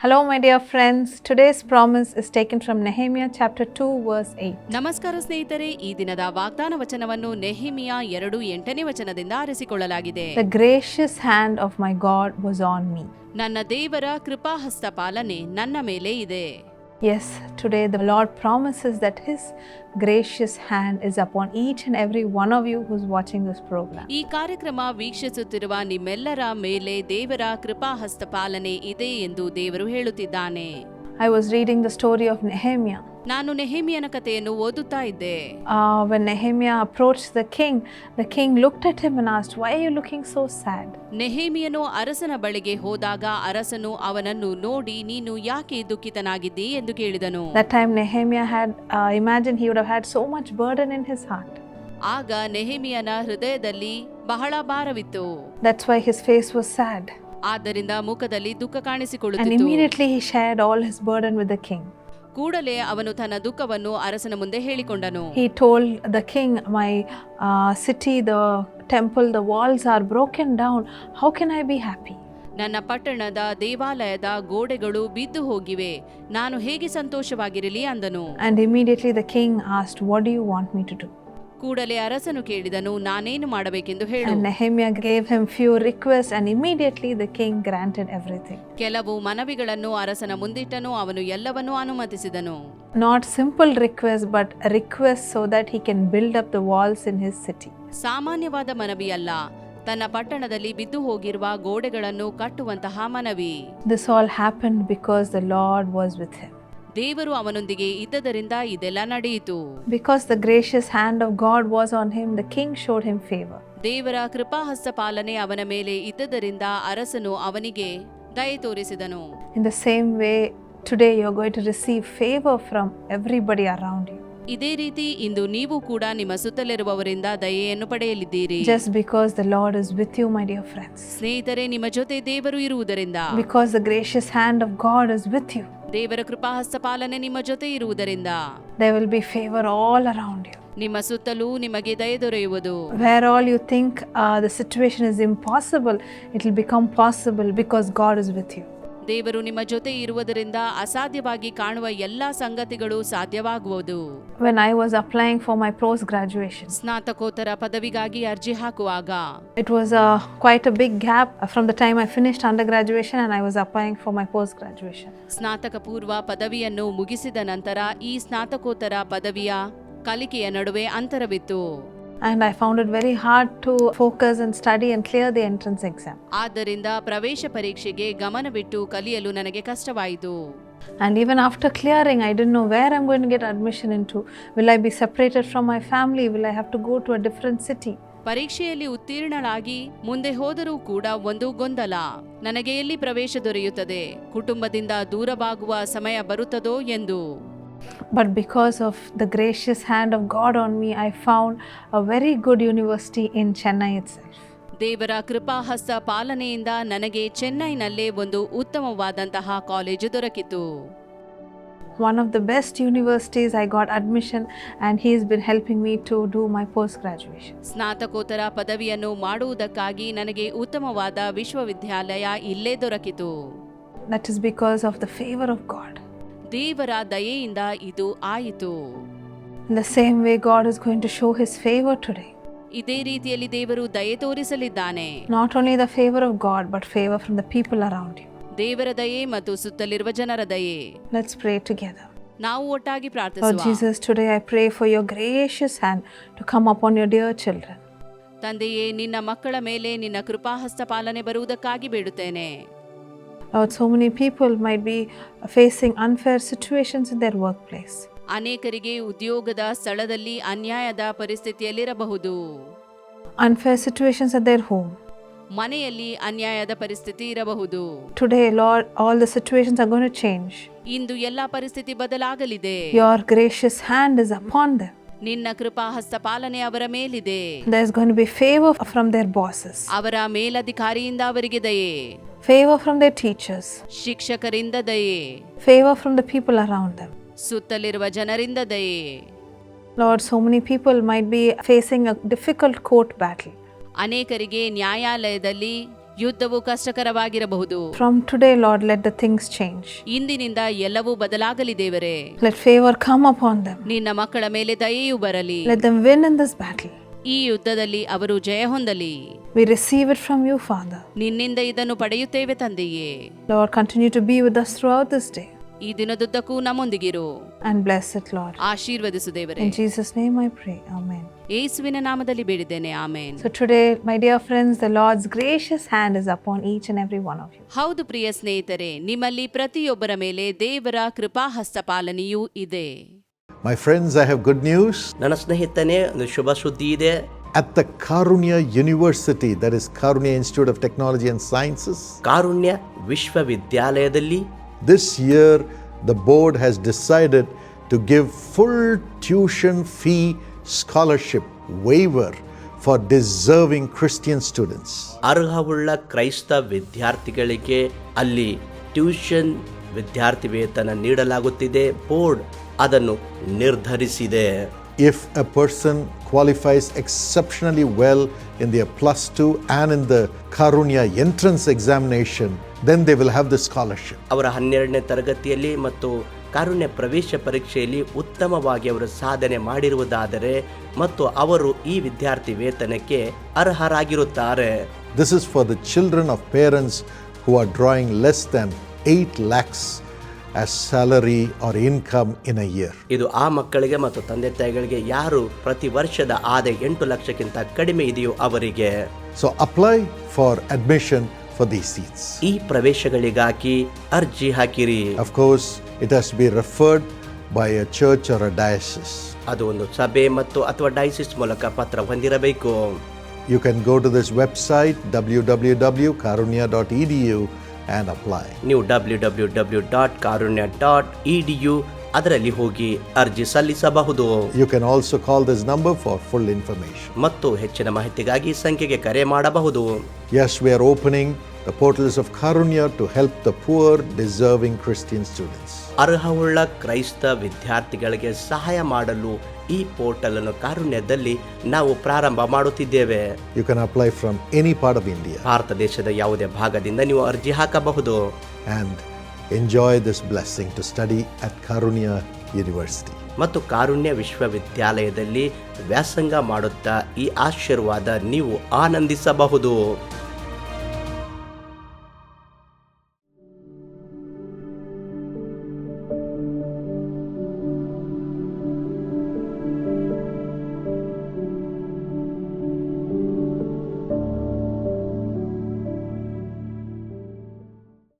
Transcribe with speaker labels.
Speaker 1: Hello, my dear friends. Today's promise is taken from Nehemiah chapter 2, verse 8.
Speaker 2: ನಮಸ್ಕಾರ ಸ್ನೇಹಿತರೆ ಈ ದಿನದ ವಾಗ್ದಾನ ವಚನವನ್ನು ನೆಹಿಮಿಯ ಎರಡು ಎಂಟನೇ ವಚನದಿಂದ ಆರಿಸಿಕೊಳ್ಳಲಾಗಿದೆ
Speaker 1: The gracious hand of my God was on me.
Speaker 2: ನನ್ನ ದೇವರ ಕೃಪಾಹಸ್ತ ಪಾಲನೆ ನನ್ನ ಮೇಲೆ ಇದೆ
Speaker 1: Yes, today the Lord promises that His gracious hand is upon each and every one of you who's watching this program.
Speaker 2: ಈ ಕಾರ್ಯಕ್ರಮ ವೀಕ್ಷಿಸುತ್ತಿರುವ ನಿಮ್ಮೆಲ್ಲರ ಮೇಲೆ ದೇವರ ಕೃಪಾ ಹಸ್ತಪಾಲನೆ ಇದೆ ಎಂದು ದೇವರು ಹೇಳುತ್ತಿದ್ದಾನೆ
Speaker 1: I was reading the story of Nehemiah.
Speaker 2: ನಾನು ನೆಹೆಮಿಯನ ಕಥೆಯನ್ನು ಓದುತ್ತಾ ಇದ್ದೆ
Speaker 1: Uh, when Nehemiah approached the king, the king looked at him and asked, Why are you looking so sad?
Speaker 2: ನೆಹೇಮಿಯನು ಅರಸನ ಬಳಿಗೆ ಹೋದಾಗ ಅರಸನು ಅವನನ್ನು ನೋಡಿ ನೀನು ಯಾಕೆ ದುಃಖಿತನಾಗಿದ್ದಿ ಎಂದು ಕೇಳಿದನು
Speaker 1: That time, Nehemiah had uh, imagined he would have had so much burden in his heart.
Speaker 2: ಆಗ ನೆಹೆಮಿಯನ ಹೃದಯದಲ್ಲಿ ಬಹಳ ಭಾರವಿತ್ತು
Speaker 1: That's why his face was sad.
Speaker 2: ಆದ್ದರಿಂದ ಮುಖದಲ್ಲಿ ದುಃಖ
Speaker 1: And
Speaker 2: ಕಾಣಿಸಿಕೊಳ್ಳುತ್ತಿತ್ತು
Speaker 1: immediately he shared all his burden with the king.
Speaker 2: ಕೂಡಲೇ ಅವನು ತನ್ನ ದುಃಖವನ್ನು ಅರಸನ ಮುಂದೆ ಹೇಳಿಕೊಂಡನು
Speaker 1: He told the king, My uh, city, the temple, the walls are broken down. How can I be happy?
Speaker 2: ನನ್ನ ಪಟ್ಟಣದ ದೇವಾಲಯದ ಗೋಡೆಗಳು ಬಿದ್ದು ಹೋಗಿವೆ ನಾನು ಹೇಗೆ ಸಂತೋಷವಾಗಿರಲಿ ಅಂದನು
Speaker 1: And immediately the king asked, What do you want me to do?
Speaker 2: ಕೂಡಲೇ ಅರಸನು ಕೇಳಿದನು ನಾನೇನು ಮಾಡಬೇಕೆಂದು ಹೇಳು. ಕೆಲವು ಮನವಿಗಳನ್ನು ಅರಸನ ಮುಂದಿಟ್ಟನು ಅವನು ಎಲ್ಲವನ್ನೂ ಅನುಮತಿಸಿದನು.
Speaker 1: Not simple request but request so that he can build up the walls in his city
Speaker 2: ಸಾಮಾನ್ಯವಾದ ಮನವಿ ಅಲ್ಲ ತನ್ನ ಪಟ್ಟಣದಲ್ಲಿ ಬಿದ್ದು ಹೋಗಿರುವ ಗೋಡೆಗಳನ್ನು ಕಟ್ಟುವಂತಹ ಮನವಿ.
Speaker 1: This all happen because the Lord was with him
Speaker 2: ದೇವರು ಅವನೊಂದಿಗೆ ಇದ್ದದರಿಂದ ಇದೆಲ್ಲ ನಡೆಯಿತು
Speaker 1: Because the gracious hand of God was on him, the king showed him favor.
Speaker 2: ದೇವರ ಕೃಪಾಹಸ್ತ ಪಾಲನೆ ಅವನ ಮೇಲೆ ಇದ್ದದರಿಂದ ಅರಸನು ಅವನಿಗೆ ದಯೆ ತೋರಿಸಿದನು
Speaker 1: In the same way, today you're going to receive favor from everybody around you.
Speaker 2: ಇದೇ ರೀತಿ ಇಂದು ನೀವು ಕೂಡ ನಿಮ್ಮ ಸುತ್ತಲಿರುವವರಿಂದ ದಯೆಯನ್ನು ಪಡೆಯಲಿದ್ದೀರಿ
Speaker 1: Just because the Lord is with you, my dear friends.
Speaker 2: ಸ್ನೇಹಿತರೆ ನಿಮ್ಮ ಜೊತೆ ದೇವರು ಇರುವುದರಿಂದ
Speaker 1: Because the gracious hand of God is with you,
Speaker 2: ದೇವರ ಕೃಪಾಹಸ್ತ ಪಾಲನೆ ನಿಮ್ಮ ಜೊತೆ ಇರುವುದರಿಂದ.
Speaker 1: They will be favour all around you
Speaker 2: ನಿಮ್ಮ ಸುತ್ತಲೂ ನಿಮಗೆ ದಯ ದೊರೆಯುವುದು.
Speaker 1: Where all you think the situation is impossible it will become possible because God is with you
Speaker 2: ದೇವರು ನಿಮ್ಮ ಜೊತೆ ಇರುವುದರಿಂದ ಅಸಾಧ್ಯವಾಗಿ ಕಾಣುವ ಎಲ್ಲಾ ಸಂಗತಿಗಳು ಸಾಧ್ಯವಾಗುವುದು
Speaker 1: When I was applying for my post graduation,
Speaker 2: ಸ್ನಾತಕೋತ್ತರ ಪದವಿಗಾಗಿ ಅರ್ಜಿ ಹಾಕುವಾಗ
Speaker 1: it was quite quite a big gap from the time I finished undergraduation and I was applying for my post graduation.
Speaker 2: ಸ್ನಾತಕ ಪೂರ್ವ ಪದವಿಯನ್ನು ಮುಗಿಸಿದ ನಂತರ ಈ ಸ್ನಾತಕೋತ್ತರ ಪದವಿಯ ಕಲಿಕೆಯ ನಡುವೆ ಅಂತರವಿತ್ತು
Speaker 1: And I found it very hard to focus and study and clear the entrance exam.
Speaker 2: ಆದ್ದರಿಂದ ಪ್ರವೇಶ ಪರೀಕ್ಷೆಗೆ ಗಮನವಿಟ್ಟು ಕಲಿಯಲು ನನಗೆ ಕಷ್ಟವಾಯಿತು
Speaker 1: And even after clearing, I didn't know where I'm going to get admission into. Will I be separated from my family? Will I have to go to a different city?
Speaker 2: ಪರೀಕ್ಷೆಯಲ್ಲಿ ಉತ್ತೀರ್ಣಳಾಗಿ ಮುಂದೆ ಹೋದರೂ ಕೂಡ ಒಂದು ಗೊಂದಲ ನನಗೆ ಎಲ್ಲಿ ಪ್ರವೇಶ ದೊರೆಯುತ್ತದೆ ಕುಟುಂಬದಿಂದ ದೂರವಾಗುವ ಸಮಯ ಬರುತ್ತದೋ ಎಂದು
Speaker 1: But because of the gracious hand of God on me, I found a very good university in Chennai itself.
Speaker 2: ದೇವರ ಕೃಪಾಹಸ್ತ ಪಾಲನೆಯಿಂದ ನನಗೆ ಚೆನ್ನೈನಲ್ಲೇ ಒಂದು ಉತ್ತಮವಾದಂತಹ ಕಾಲೇಜು ದೊರಕಿತು.
Speaker 1: One of the best universities I got admission and he's been helping me to do my post graduation
Speaker 2: ಸ್ನಾತಕೋತ್ತರ ಪದವಿಯನ್ನು ಮಾಡುವುದಕ್ಕಾಗಿ ನನಗೆ ಉತ್ತಮವಾದ ವಿಶ್ವವಿದ್ಯಾಲಯ ಇಲ್ಲೇ ದೊರಕಿತು.
Speaker 1: That is because of the favour of God
Speaker 2: ದೇವರ ದಯೆಯಿಂದ ಇದು ಆಯಿತು
Speaker 1: In the same way, God is going to show His favor today.
Speaker 2: ಇದೇ ರೀತಿಯಲ್ಲಿ ದೇವರು ದಯೆ ತೋರಿಸಲಿದ್ದಾನೆ
Speaker 1: Not only the favor of God, but favor from the people around you.
Speaker 2: ದೇವರ ದಯೆ ಮತ್ತು ಸುತ್ತಲಿರುವ ಜನರ ದಯೆ
Speaker 1: Let's pray together.
Speaker 2: ನಾವು ಒಟ್ಟಾಗಿ
Speaker 1: Lord
Speaker 2: ಪ್ರಾರ್ಥಿಸುವ
Speaker 1: Jesus, today I pray for your gracious hand to come upon your dear children.
Speaker 2: ತಂದೆಯೇ ನಿನ್ನ ಮಕ್ಕಳ ಮೇಲೆ ನಿನ್ನ ಕೃಪಾಹಸ್ತ ಪಾಲನೆ ಬರುವುದಕ್ಕಾಗಿ ಬೇಡುತ್ತೇನೆ
Speaker 1: Lord, so many people might be facing unfair situations in their workplace.
Speaker 2: ಅನೇಕರಿಗೆ ಉದ್ಯೋಗದ ಸ್ಥಳದಲ್ಲಿ ಅನ್ಯಾಯದ ಪರಿಸ್ಥಿತಿಯಲ್ಲಿರಬಹುದು
Speaker 1: unfair situations at their home.
Speaker 2: ಮನೆಯಲ್ಲಿ ಅನ್ಯಾಯದ ಪರಿಸ್ಥಿತಿ ಇರಬಹುದು
Speaker 1: Today, Lord, all the situations are going to change.
Speaker 2: ಇಂದು ಎಲ್ಲಾ ಪರಿಸ್ಥಿತಿ ಬದಲಾಗಲಿದೆ
Speaker 1: Your gracious hand is upon them.
Speaker 2: ನಿನ್ನ ಕೃಪಾಹಸ್ತ ಪಾಲನೆ ಅವರ ಮೇಲಿದೆ
Speaker 1: There's going to be favor from their bosses,
Speaker 2: ಅವರ ಮೇಲಧಿಕಾರಿಯಿಂದ ಅವರಿಗೆ ದಯೆ
Speaker 1: favor from their teachers,
Speaker 2: ಶಿಕ್ಷಕರಿಂದ ದಯೆ
Speaker 1: favor from the people around them.
Speaker 2: ಸುತ್ತಲಿರುವ ಜನರಿಂದ ದಯೆ
Speaker 1: Lord, so many people might be facing a difficult court battle.
Speaker 2: ಅನೇಕರಿಗೆ ನ್ಯಾಯಾಲಯದಲ್ಲಿ ಯುದ್ಧವು ಕಷ್ಟಕರವಾಗಿರಬಹುದು.
Speaker 1: From today Lord let the things change
Speaker 2: ಇಂದಿನಿಂದ ಎಲ್ಲವೂ ಬದಲಾಗಲಿ ದೇವರೇ.
Speaker 1: Let favour come upon them
Speaker 2: ನಿನ್ನ ಮಕ್ಕಳ ಮೇಲೆ ದಯೆಯು ಬರಲಿ.
Speaker 1: Let them win in this battle
Speaker 2: ಈ ಯುದ್ಧದಲ್ಲಿ ಅವರು ಜಯ ಹೊಂದಲಿ.
Speaker 1: We receive it from you father
Speaker 2: ನಿನ್ನಿಂದ ಇದನ್ನು ಪಡೆಯುತ್ತೇವೆ ತಂದೆಯೇ.
Speaker 1: Lord continue to be with us throughout this day
Speaker 2: ಈ ದಿನದುದ್ದಕ್ಕೂ ನಮ್ಮೊಂದಿಗಿರು.
Speaker 1: ಅಂಡ್ ಬ್ಲೆಸ್ ಇಟ್ ಲಾರ್ಡ್
Speaker 2: ಆಶೀರ್ವದಿಸು ದೇವರೇ.
Speaker 1: In Jesus name I pray amen
Speaker 2: ಯೇಸುವಿನ ನಾಮದಲ್ಲಿ ಬೇಡಿದ್ದೇನೆ ಆಮೇನ್
Speaker 1: So, today, my dear friends, the Lord's gracious hand is upon each and every one of you.
Speaker 2: ಹೌದು ಪ್ರಿಯ ಸ್ನೇಹಿತರೆ ನಿಮ್ಮಲ್ಲಿ ಪ್ರತಿಯೊಬ್ಬರ ಮೇಲೆ ದೇವರ ಕೃಪಾಹಸ್ತ ಪಾಲನೆಯೂ ಇದೆ
Speaker 3: My friends, I have good news.
Speaker 4: ನನ್ನ ಸ್ನೇಹಿತನೇ ಒಂದು ಶುಭ ಸುದ್ದಿ ಇದೆ
Speaker 3: At the Karunya University, that is Karunya Institute of Technology and Sciences,
Speaker 4: ಕಾರುಣ್ಯ ವಿಶ್ವವಿದ್ಯಾಲಯದಲ್ಲಿ
Speaker 3: this year the board has decided to give full tuition fee scholarship waiver for deserving Christian students.
Speaker 4: ಅರ್ಹವುಳ್ಳ ಕ್ರೈಸ್ತ ವಿದ್ಯಾರ್ಥಿಗಳಿಗೆ ಅಲ್ಲಿ ಟ್ಯೂಷನ್ ವಿದ್ಯಾರ್ಥಿ ವೇತನ ನೀಡಲಾಗುತ್ತಿದೆ ಬೋರ್ಡ್ ಅದನ್ನು ನಿರ್ಧರಿಸಿದೆ
Speaker 3: If a person qualifies exceptionally well in their plus two and in the Karunya entrance examination, then they will have the scholarship.
Speaker 4: ಅವರ ಹನ್ನೆರಡನೇ ತರಗತಿಯಲ್ಲಿ ಮತ್ತು ಕಾರುಣ್ಯ ಪ್ರವೇಶ ಪರೀಕ್ಷೆಯಲ್ಲಿ ಉತ್ತಮವಾಗಿ ಅವರು ಸಾಧನೆ ಮಾಡಿರುವುದಾದರೆ ಮತ್ತು ಅವರು ಈ ವಿದ್ಯಾರ್ಥಿ ವೇತನಕ್ಕೆ ಅರ್ಹರಾಗಿರುತ್ತಾರೆ.
Speaker 3: This is for the children of parents who are drawing less than 8 lakhs salary or income in a year.
Speaker 4: ಇದು ಆ ಮಕ್ಕಳಿಗೆ ಮತ್ತು ತಂದೆ ತಾಯಿಗಳಿಗೆ ಯಾರು ಪ್ರತಿ ವರ್ಷದ ಆದಾಯ ಎಂಟು ಲಕ್ಷಕ್ಕಿಂತ ಕಡಿಮೆ ಇದೆಯೋ ಅವರಿಗೆ.
Speaker 3: So apply for admission for the seats
Speaker 4: ಈ ಪ್ರವೇಶಗಳಿಗಾಗಿ ಅರ್ಜಿ ಹಾಕಿರಿ.
Speaker 3: Of it has be referred by a church or a diocese
Speaker 4: ಅದು ಒಂದು ಸಭೆ ಮತ್ತು ಅಥವಾ ಡಯಸಿಸ್ ಮೂಲಕ ಪತ್ರ ಹೊಂದಿರಬೇಕು.
Speaker 3: You can go to this website W W W Karunya dot E D U and apply
Speaker 4: ನೀವು W W W dot Karunya dot E D U ಅದರಲ್ಲಿ ಹೋಗಿ ಅರ್ಜಿ ಸಲ್ಲಿಸಬಹುದು.
Speaker 3: You can also call this number for full information
Speaker 4: ಮತ್ತು ಹೆಚ್ಚಿನ ಮಾಹಿತಿಗಾಗಿ ಸಂಖ್ಯೆಗೆ ಕರೆ ಮಾಡಬಹುದು.
Speaker 3: Yes we are opening the portals of Karunya to help the poor, deserving Christian students.
Speaker 4: ಅರ್ಹವುಳ್ಳ ಕ್ರೈಸ್ತ ವಿದ್ಯಾರ್ಥಿಗಳಿಗೆ ಸಹಾಯ ಮಾಡಲು ಈ ಪೋರ್ಟಲ್ ಅನ್ನು ಕಾರುಣ್ಯದಲ್ಲಿ ನಾವು ಪ್ರಾರಂಭ ಮಾಡುತ್ತಿದ್ದೇವೆ
Speaker 3: You can apply from any part of India
Speaker 4: Bharat ದೇಶದ ಯಾವುದೇ ಭಾಗದಿಂದ ನೀವು ಅರ್ಜಿ ಹಾಕಬಹುದು
Speaker 3: and enjoy this blessing to study at Karunya University.
Speaker 4: ಮತ್ತು ಕಾರುಣ್ಯ ವಿಶ್ವವಿದ್ಯಾಲಯದಲ್ಲಿ ವ್ಯಾಸಂಗ ಮಾಡುತ್ತಾ ಈ ಆಶೀರ್ವಾದ ನೀವು ಆನಂದಿಸಬಹುದು